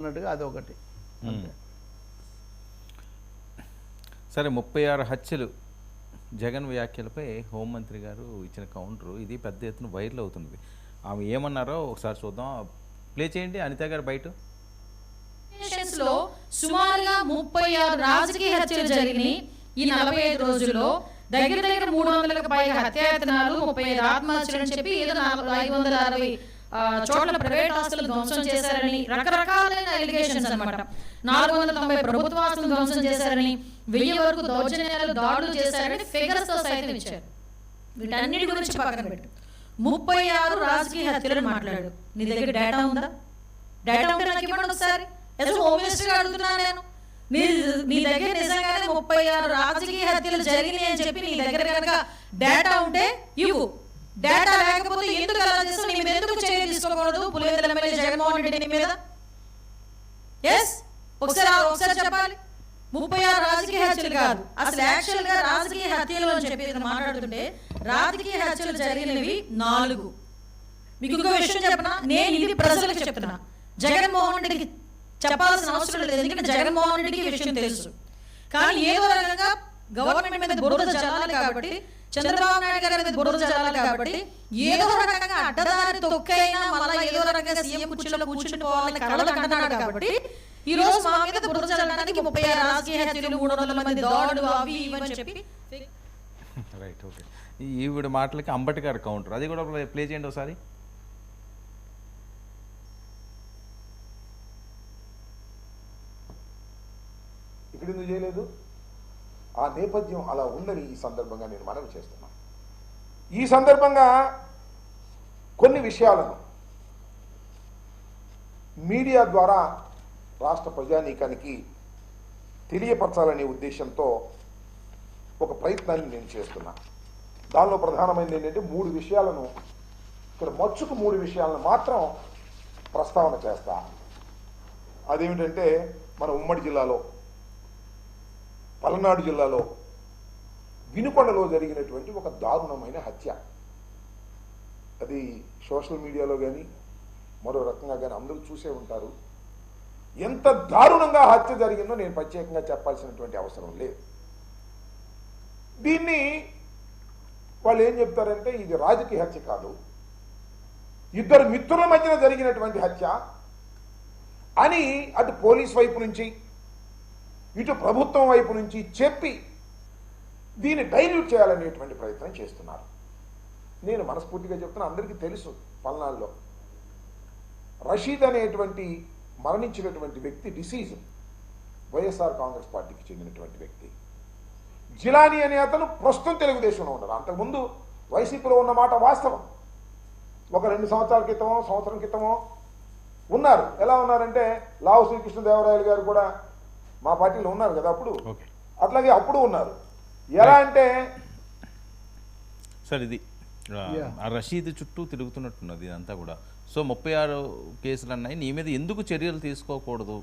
అన్నట్టుగా అది ఒకటి. అంతే. సరే ముప్పై ఆరు హత్యలు జగన్ వ్యాఖ్యలపై హోంమంత్రి గారు ఇచ్చిన కౌంటరు. ఇది పెద్ద ఎత్తున వైరల్ అవుతున్నది. ఆమె ఏమన్నారో ఒకసారి చూద్దాం. ప్లే చేయండి అనిత గారు బయట. లో సుమారుగా ముప్పై ఆరు రాజకీయ హత్యలు జరిగినాయి. ఈ నలభై ఐదు రోజుల్లో దగ్గర దగ్గర మూడు వందలకు పైగా హత్యాయతనాలు ముప్పై ఐదు ఆత్మహత్యలు అని చెప్పి ఏదో నాలుగు ఐదు వందల అరవై చోట్ల ప్రైవేట్ ఆస్తులు ధ్వంసం చేశారని రకరకాలైన ఎలిగేషన్స్ అనమాట నాలుగు వందల తొంభై ప్రభుత్వ ఆస్తులు ధ్వంసం చేశారని వెయ్యి వరకు దౌర్జన్యాలు దాడులు చేశారని ఫిగర్స్ సైతం ఇచ్చారు. వీటన్నిటి గురించి పక్కన పెట్టు. ముప్పై ఆరు రాజకీయ హత్యలను మాట్లాడు. నీ దగ్గర డేటా ఉందా? డేటా ఉంటే నాకు ఇవ్వండి ఒకసారి. అసలు హోమ్ మినిస్టర్ అడుగుతున్నాను నేను. నీ నీ దగ్గర నిజంగానే ముప్పై ఆరు రాజకీయ హత్యలు జరిగినాయి అని చెప్పి నీ దగ్గర కనుక డేటా ఉంటే ఇవ్వు. డేటా లేకపోతే ఎందుకు అలా పులివెందుల ఎమ్మెల్యే జగన్మోహన్ రెడ్డి మీద? ఎస్ ఒకసారి ఒకసారి చెప్పాలి. ముప్పై ఆరు రాజకీయ హత్యలు కాదు. అసలు యాక్చువల్గా రాజకీయ హత్యలు అని చెప్పి మాట్లాడుతుంటే రాజకీయ హత్యలు జరిగినవి నాలుగు. మీకు ఇంకో విషయం చెప్పనా? నేను ఇది ప్రజలకు చెప్తున్నా. జగన్మోహన్ రెడ్డికి చెప్పాల్సిన అవసరం లేదు. ఎందుకంటే జగన్మోహన్ రెడ్డికి ఈ విషయం తెలుసు. కానీ ఏదో రకంగా గవర్నమెంట్ మీద బురద చల్లాలి కాబట్టి చంద్రబాబు నాయుడు గారి మీద బురద చల్లాలి కాబట్టి ఏదో రకంగా అడ్డదారి తొక్కైనా మళ్ళీ ఏదో రకంగా సీఎం కుర్చీలో కూర్చుని పోవాలని కలలు కంటున్నాడు కాబట్టి ఈ రోజు మా మీద బురద చల్లడానికి ముప్పై ఆరు రాజకీయ హత్యలు మూడు వందల మంది దాడులు అవి ఇవని చెప్పి రైట్ ఓకే ఈవిడ మాటలకి అంబటి గారు కౌంటర్ అది కూడా ప్లే చేయండి ఒకసారి. ఇక్కడ ఎందుకు చేయలేదు? ఆ నేపథ్యం అలా ఉందని ఈ సందర్భంగా నేను మనవి చేస్తున్నాను. ఈ సందర్భంగా కొన్ని విషయాలను మీడియా ద్వారా రాష్ట్ర ప్రజానీకానికి తెలియపరచాలనే ఉద్దేశంతో ఒక ప్రయత్నాన్ని నేను చేస్తున్నా. దానిలో ప్రధానమైనది ఏంటంటే మూడు విషయాలను ఇక్కడ మచ్చుకు మూడు విషయాలను మాత్రం ప్రస్తావన చేస్తా. అదేమిటంటే మన ఉమ్మడి జిల్లాలో పలనాడు జిల్లాలో వినుకొండలో జరిగినటువంటి ఒక దారుణమైన హత్య. అది సోషల్ మీడియాలో కానీ మరో రకంగా కానీ అందరూ చూసే ఉంటారు. ఎంత దారుణంగా హత్య జరిగిందో నేను ప్రత్యేకంగా చెప్పాల్సినటువంటి అవసరం లేదు. దీన్ని వాళ్ళు ఏం చెప్తారంటే ఇది రాజకీయ హత్య కాదు. ఇద్దరు మిత్రుల మధ్యన జరిగినటువంటి హత్య అని అటు పోలీస్ వైపు నుంచి ఇటు ప్రభుత్వం వైపు నుంచి చెప్పి దీన్ని డైల్యూట్ చేయాలనేటువంటి ప్రయత్నం చేస్తున్నారు. నేను మనస్ఫూర్తిగా చెప్తున్నా అందరికీ తెలుసు పల్నాడులో. రషీద్ అనేటువంటి మరణించినటువంటి వ్యక్తి డిసీజ్ వైఎస్ఆర్ కాంగ్రెస్ పార్టీకి చెందినటువంటి వ్యక్తి. జిలానీ అనే అతను ప్రస్తుతం తెలుగుదేశంలో ఉన్నారు అంతకుముందు వైసీపీలో ఉన్న మాట వాస్తవం. ఒక రెండు సంవత్సరాల క్రితమో సంవత్సరం క్రితమో ఉన్నారు. ఎలా ఉన్నారంటే లావు శ్రీకృష్ణదేవరాయలు గారు కూడా మా పార్టీలో ఉన్నారు కదా అప్పుడు. ఓకే. అట్లాగే అప్పుడు ఉన్నారు. ఎలా అంటే సార్ ఇది ఆ, రషీద్ చుట్టూ తిరుగుతున్నట్టున్నది ఇదంతా కూడా. సో ముప్పై ఆరు కేసులు అన్నాయి నీ మీద ఎందుకు చర్యలు తీసుకోకూడదు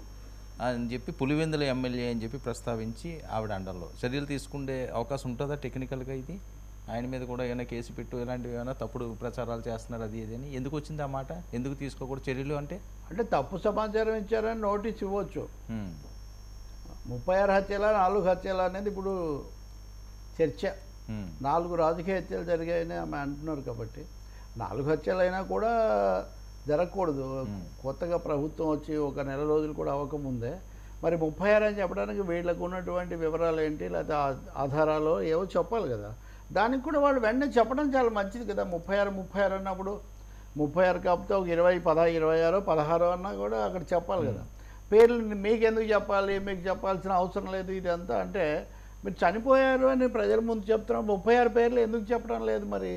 అని చెప్పి పులివెందుల ఎమ్మెల్యే అని చెప్పి ప్రస్తావించి ఆవిడ అండర్లో చర్యలు తీసుకునే అవకాశం ఉంటుందా టెక్నికల్గా ఇది? ఆయన మీద కూడా ఏమైనా కేసు పెట్టు ఇలాంటివి ఏమైనా తప్పుడు ప్రచారాలు చేస్తున్నారు అది ఇది అని ఎందుకు వచ్చింది ఆ మాట? ఎందుకు తీసుకోకూడదు చర్యలు అంటే? అంటే తప్పు సమాచారం ఇచ్చారని నోటీస్ ఇవ్వచ్చు. ముప్పై ఆరు హత్యల నాలుగు హత్యలు అనేది ఇప్పుడు చర్చ. నాలుగు రాజకీయ హత్యలు జరిగాయని ఆమె అంటున్నారు కాబట్టి నాలుగు హత్యలు అయినా కూడా జరగకూడదు. కొత్తగా ప్రభుత్వం వచ్చి ఒక నెల రోజులు కూడా అవ్వకముందే మరి ముప్పై ఆరు అని చెప్పడానికి వీళ్ళకు ఉన్నటువంటి వివరాలు ఏంటి? లేకపోతే ఆధారాలు ఏవో చెప్పాలి కదా. దానికి కూడా వాళ్ళు వెంటనే చెప్పడం చాలా మంచిది కదా. ముప్పై ఆరు ముప్పై ఆరు అన్నప్పుడు ముప్పై ఆరు కాకపోతే ఒక ఇరవై పదహారు ఇరవై ఆరో పదహారో అన్నా కూడా అక్కడ చెప్పాలి కదా. పేర్లు మీకు ఎందుకు చెప్పాలి? మీకు చెప్పాల్సిన అవసరం లేదు ఇదంతా అంటే మీరు చనిపోయారు అని ప్రజల ముందు చెప్తున్నాం. ముప్పై ఆరు పేర్లు ఎందుకు చెప్పడం లేదు మరి?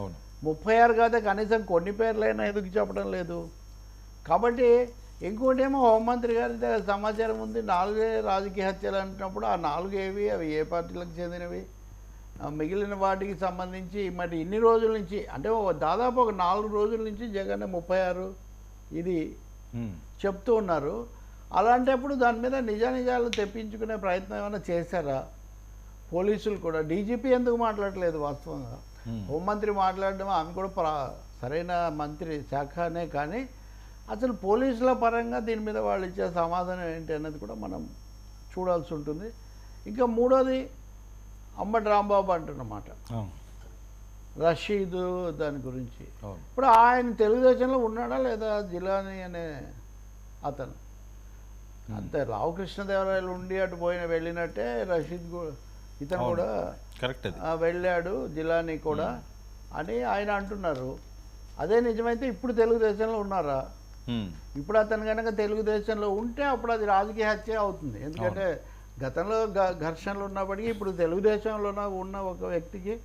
అవును. ముప్పై ఆరు కాదే కనీసం కొన్ని పేర్లైనా ఎందుకు చెప్పడం లేదు? కాబట్టి ఇంకోటి ఏమో హోంమంత్రి గారి దగ్గర సమాచారం ఉంది. నాలుగే రాజకీయ హత్యలు అంటున్నప్పుడు ఆ నాలుగు ఏవి అవి ఏ పార్టీలకు చెందినవి? మిగిలిన వాటికి సంబంధించి మరి ఇన్ని రోజుల నుంచి అంటే దాదాపు ఒక నాలుగు రోజుల నుంచి జగన్ ముప్పై ఆరు ఇది. చెప్తూ ఉన్నారు. అలాంటప్పుడు దాని మీద నిజానిజాలు తెప్పించుకునే ప్రయత్నం ఏమైనా చేశారా? పోలీసులు కూడా. డీజీపీ ఎందుకు మాట్లాడలేదు వాస్తవంగా. హోంమంత్రి మాట్లాడడం ఆమె కూడా సరైన మంత్రి శాఖనే కానీ అసలు పోలీసుల పరంగా దీని మీద వాళ్ళు ఇచ్చే సమాధానం ఏంటి అన్నది కూడా మనం చూడాల్సి ఉంటుంది. ఇంకా మూడోది అంబటి రాంబాబు అంటున్నమాట. రషీదు దాని గురించి. ఇప్పుడు ఆయన తెలుగుదేశంలో ఉన్నాడా లేదా జిలాని అనే అతను? అంతే రామకృష్ణదేవరాయలు ఉండి అటు పోయిన వెళ్ళినట్టే రషీద్ కూడా ఇతను. కూడా కరెక్ట్ వెళ్ళాడు జిలాని కూడా అని ఆయన అంటున్నారు. అదే నిజమైతే ఇప్పుడు తెలుగుదేశంలో ఉన్నారా? ఇప్పుడు అతను కనుక తెలుగుదేశంలో ఉంటే అప్పుడు అది రాజకీయ హత్య అవుతుంది. ఎందుకంటే గతంలో ఘర్షణలు ఉన్నప్పటికీ ఇప్పుడు తెలుగుదేశంలో ఉన్న- ఉన్న ఒక వ్యక్తికి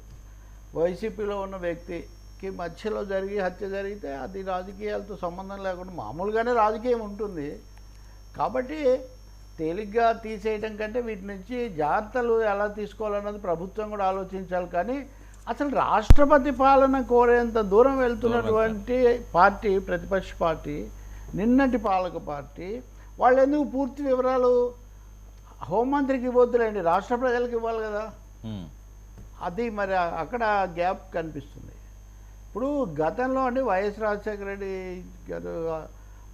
వైసీపీలో ఉన్న వ్యక్తికి మధ్యలో జరిగి హత్య జరిగితే అది రాజకీయాలతో సంబంధం లేకుండా మామూలుగానే రాజకీయం ఉంటుంది. కాబట్టి తేలిగ్గా తీసేయడం కంటే వీటి నుంచి జాగ్రత్తలు ఎలా తీసుకోవాలన్నది ప్రభుత్వం కూడా ఆలోచించాలి. కానీ అసలు రాష్ట్రపతి పాలన కోరేంత దూరం వెళ్తున్నటువంటి పార్టీ ప్రతిపక్ష పార్టీ నిన్నటి పాలక పార్టీ వాళ్ళు ఎందుకు పూర్తి వివరాలు హోంమంత్రికి ఇవ్వద్దులేండి రాష్ట్ర ప్రజలకు ఇవ్వాలి కదా. అది మరి అక్కడ గ్యాప్ కనిపిస్తుంది. ఇప్పుడు గతంలో అండి వైఎస్ రాజశేఖర రెడ్డి గారు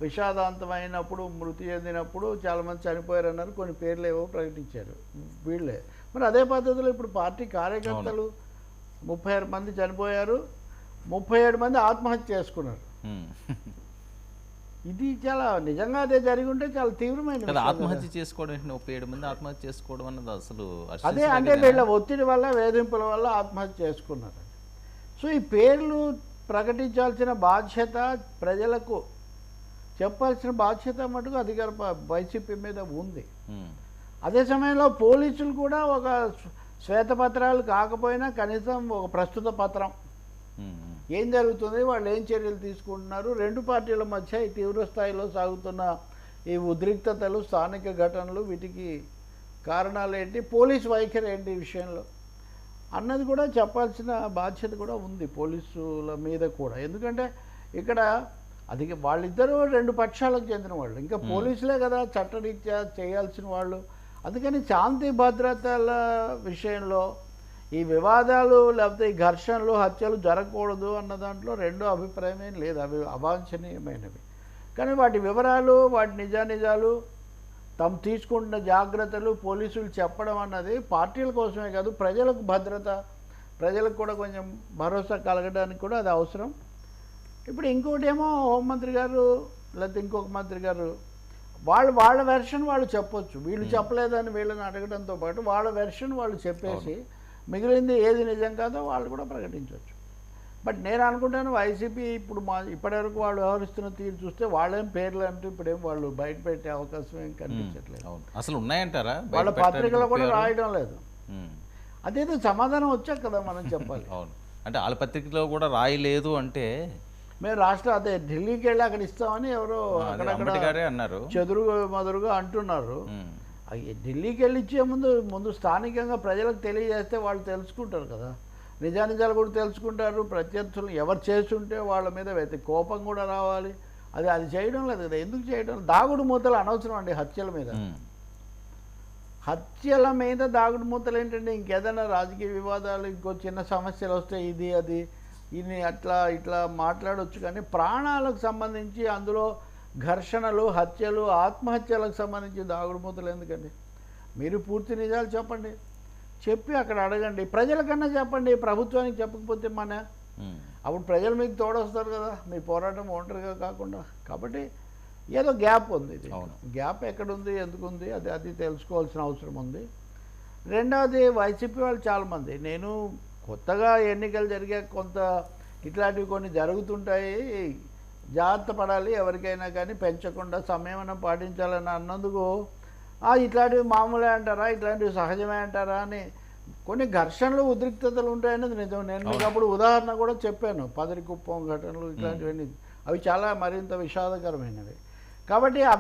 విషాదాంతమైనప్పుడు మృతి చెందినప్పుడు చాలామంది చనిపోయారన్నారు. కొన్ని పేర్లు ఏవో ప్రకటించారు. వీళ్ళే. మరి అదే పద్ధతిలో ఇప్పుడు పార్టీ కార్యకర్తలు ముప్పై ఆరు మంది చనిపోయారు. ముప్పై ఏడు మంది ఆత్మహత్య చేసుకున్నారు. ఇది చాలా నిజంగా అదే జరిగి ఉంటే చాలా తీవ్రమైన. ఆత్మహత్య చేసుకోవడం ముప్పై ఏడు మంది ఆత్మహత్య చేసుకోవడం అన్నది అసలు అదే? అంటే వీళ్ళ ఒత్తిడి వల్ల వేధింపుల వల్ల ఆత్మహత్య చేసుకున్నారు సో ఈ పేర్లు ప్రకటించాల్సిన బాధ్యత ప్రజలకు చెప్పాల్సిన బాధ్యత మటుకు అధికార వైసీపీ మీద ఉంది. అదే సమయంలో పోలీసులు కూడా ఒక శ్వ- శ్వేతపత్రాలు కాకపోయినా కనీసం ఒక ప్రస్తుత పత్రం. ఏం జరుగుతుంది? వాళ్ళు ఏం చర్యలు తీసుకుంటున్నారు? రెండు పార్టీల మధ్య ఈ తీవ్ర స్థాయిలో సాగుతున్న ఈ ఉద్రిక్తతలు స్థానిక ఘటనలు వీటికి కారణాలు ఏంటి పోలీస్ వైఖరి ఏంటి ఈ విషయంలో? అన్నది కూడా చెప్పాల్సిన బాధ్యత కూడా ఉంది పోలీసుల మీద కూడా. ఎందుకంటే ఇక్కడ అది వాళ్ళిద్దరూ రెండు పక్షాలకు చెందిన వాళ్ళు. ఇంకా పోలీసులే కదా చట్టరీత్యా చేయాల్సిన వాళ్ళు. అందుకని శాంతి భద్రతల విషయంలో ఈ వివాదాలు లేకపోతే ఈ ఘర్షణలు హత్యలు జరగకూడదు అన్న దాంట్లో రెండో అభిప్రాయం ఏం లేదు. అవి అవాంఛనీయమైనవి. కానీ వాటి వివరాలు వాటి నిజానిజాలు తాము తీసుకుంటున్న జాగ్రత్తలు పోలీసులు చెప్పడం అన్నది పార్టీల కోసమే కాదు ప్రజలకు భద్రత. ప్రజలకు కూడా కొంచెం భరోసా కలగడానికి కూడా అది అవసరం. ఇప్పుడు ఇంకోటి ఏమో హోంమంత్రి గారు లేకపోతే ఇంకొక మంత్రి గారు వాళ్ళు వాళ్ళ వెర్షన్ వాళ్ళు చెప్పొచ్చు. వీళ్ళు చెప్పలేదని వీళ్ళని అడగడంతో పాటు వాళ్ళ వెర్షన్ వాళ్ళు చెప్పేసి మిగిలింది ఏది నిజం కాదో వాళ్ళు కూడా ప్రకటించవచ్చు బట్ నేను అనుకుంటాను వైసీపీ ఇప్పుడు మా ఇప్పటివరకు వాళ్ళు వ్యవహరిస్తున్న తీరు చూస్తే వాళ్ళేం పేర్లు అంటే ఇప్పుడు ఏం వాళ్ళు బయట పెట్టే అవకాశం ఏం కనిపించట్లేదు. అవును. అసలు ఉన్నాయంటారా? వాళ్ళ పత్రికలో కూడా? రాయడం లేదు. అదేదో సమాధానం వచ్చాక కదా మనం చెప్పాలి. అవును. అంటే వాళ్ళ పత్రికలో కూడా రాయలేదు అంటే మేము రాష్ట్ర అదే ఢిల్లీకి వెళ్ళి అక్కడ ఇస్తామని ఎవరో అక్కడక్కడ అన్నారు. చెదురు మొదరుగా అంటున్నారు. ఢిల్లీకి వెళ్ళి ఇచ్చే ముందు ముందు స్థానికంగా ప్రజలకు తెలియజేస్తే వాళ్ళు తెలుసుకుంటారు కదా. నిజానిజాలు కూడా తెలుసుకుంటారు. ప్రత్యర్థులు ఎవరు చేస్తుంటే వాళ్ళ మీద వ్యతి కోపం కూడా రావాలి. అది అది చేయడం లేదు కదా. ఎందుకు చేయడం దాగుడు మూతలు అనవసరం అండి హత్యల మీద. హత్యల మీద దాగుడు మూతలు ఏంటంటే ఇంకేదైనా రాజకీయ వివాదాలు ఇంకో చిన్న సమస్యలు వస్తే ఇది అది ఇన్ని అట్లా ఇట్లా మాట్లాడొచ్చు కానీ ప్రాణాలకు సంబంధించి అందులో ఘర్షణలు హత్యలు ఆత్మహత్యలకు సంబంధించి దాగుడు మూతలు ఎందుకండి? మీరు పూర్తి నిజాలు చెప్పండి. చెప్పి అక్కడ అడగండి. ప్రజలకన్నా చెప్పండి. ప్రభుత్వానికి చెప్పకపోతే మన. అప్పుడు ప్రజలు మీకు తోడొస్తారు కదా. మీ పోరాటం ఒంటరిగా కాకుండా. కాబట్టి ఏదో గ్యాప్ ఉంది ఇది. గ్యాప్ ఎక్కడుంది? ఎందుకు ఉంది అది అది తెలుసుకోవాల్సిన అవసరం ఉంది. రెండవది వైసీపీ వాళ్ళు చాలామంది. నేను కొత్తగా ఎన్నికలు జరిగే కొంత ఇట్లాంటివి కొన్ని జరుగుతుంటాయి. జాగ్రత్త పడాలి ఎవరికైనా కానీ పెంచకుండా సంయమనం పాటించాలని అన్నందుకు "ఆ, ఇట్లాంటివి మామూలే అంటారా? ఇట్లాంటివి సహజమే అంటారా? అని కొన్ని ఘర్షణలు ఉద్రిక్తతలు ఉంటాయనేది నిజం. నేను మీకు అప్పుడు ఉదాహరణ కూడా చెప్పాను. పదరి కుప్పం ఘటనలు ఇట్లాంటివన్నీ. అవి చాలా మరింత విషాదకరమైనవి. కాబట్టి